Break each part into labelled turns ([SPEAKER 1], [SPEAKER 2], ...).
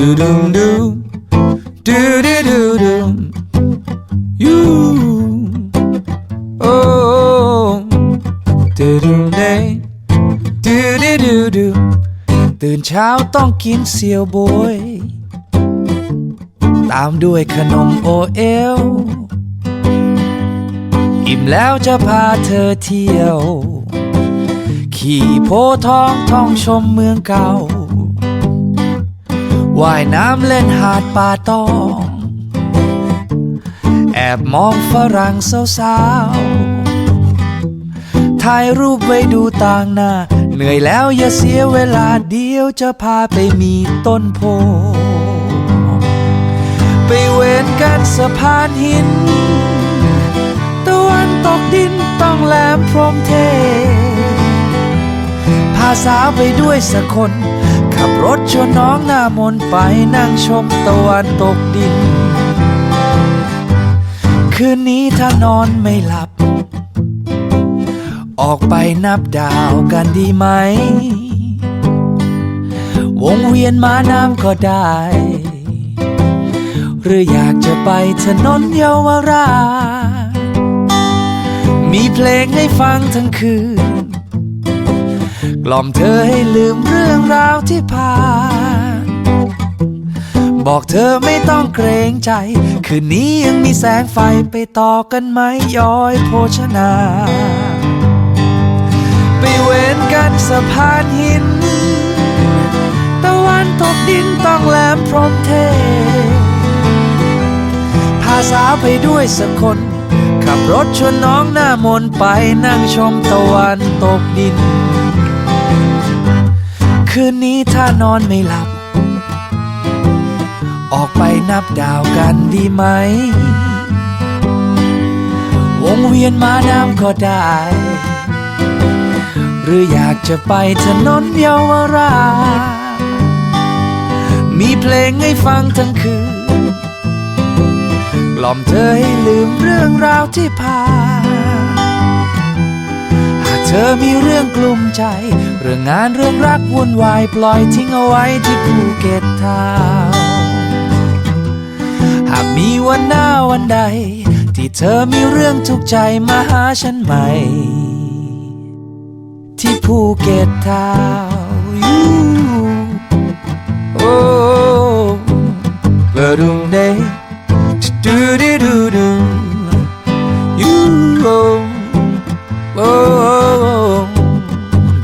[SPEAKER 1] do do do do do do you oh do do day do do do do ตื่นเช้าต้องกินเสียวบวยตามด้วยขนมโอเอลอิ่มแล้วจะพาเธอเที่ยว ขี่โพธิ์ทองท่องชมเมืองเก่า ว่ายน้ำเล่นหาดป่าตอง แอบมองฝรั่งสาวๆถ่ายรูปไว้ดูต่างหน้า เหนื่อยแล้วอย่าเสียเวลาเดียวจะพาไปมีต้นโพ ไปเวนกันสะพานหิน ตะวันตกดินต้องแหลมพรมเท พาสาวไปด้วยสักคน รถชวนน้องหน้ามนไปนั่งชมตะวันตกดิน คืนนี้ถ้านอนไม่หลับ ออกไปนับดาวกันดีไหม วงเวียนม้าน้ำก็ได้ หรืออยากจะไปถนนเยาวราชมีเพลงให้ฟังทั้งคืน ล่อมเธอให้ลืมเรื่องราวที่ผ่าน บอกเธอไม่ต้องเกรงใจ คืนนี้ยังมีแสงไฟไปต่อกันไหมย้อยโภชนา ไปเว้นกันสะพานหิน ตะวันตกดินต้องแหลมพรมเท พาสาวไปด้วยสักคนขับรถชวนน้องหน้ามนไปนั่งชมตะวันตกดิน คืนนี้ถ้านอนไม่หลับ ออกไปนับดาวกันดีไหม วงเวียนมาน้ำก็ได้ หรืออยากจะไปถนนเยาวราชมีเพลงให้ฟังทั้งคืน กล่อมเธอให้ลืมเรื่องราวที่ผ่าน เธอมีเรื่องกลุ้มใจ เรื่องงานเรื่องรักวุ่นวาย ปล่อยทิ้งเอาไว้ที่ภูเก็ตทาวหากมีวันหน้าวันใด ที่เธอมีเรื่องทุกข์ใจมาหาฉันใหม่ ที่ภูเก็ตทาว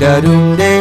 [SPEAKER 1] கருணை